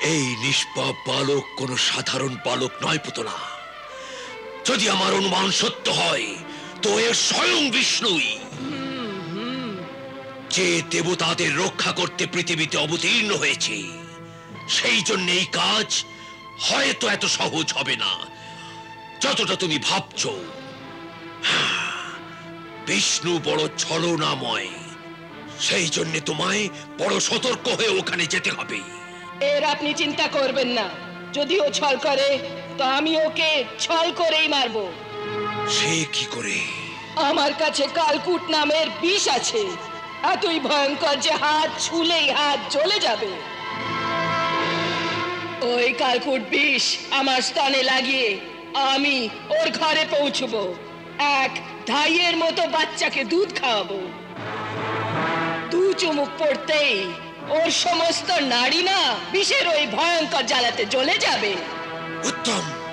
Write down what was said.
এই নিষ্পাপ বালক কোনো সাধারণ বালক নয় পুতনা যদি আমার অনুমান সত্য হয়, তো এর স্বয়ং বিষ্ণুই। যে দেবতাদের রক্ষা করতে পৃথিবীতে অবতীর্ণ হয়েছে, সেই জন্য এই কাজ হয়তো এত সহজ হবে না। যতটা তুমি ভাবছ, বিষ্ণু বড় ছলনাময়, সেই জন্য তোমায় বড় সতর্ক হয়ে ওখানে যেতে হবে। এর আপনি চিন্তা করবেন না। যদি ও ছল করে তো আমি ওকে ছল করেই মারবো। সে কি করে? আমার কাছে কালকুট নামের বিষ আছে। এতই ভয়ঙ্কর যে হাত ছুলেই হাত জ্বলে যাবে। ওই কালকুট বিষ আমার স্তনে লাগিয়ে আমি ওর ঘরে পৌঁছবো। এক ধাইয়ের মতো বাচ্চাকে দুধ খাওয়াবো। দু চুমুক পড়তেই ওর সমস্ত নারী না বিষের ওই ভয়ঙ্কর জ্বালাতে জ্বলে যাবে। উত্তম।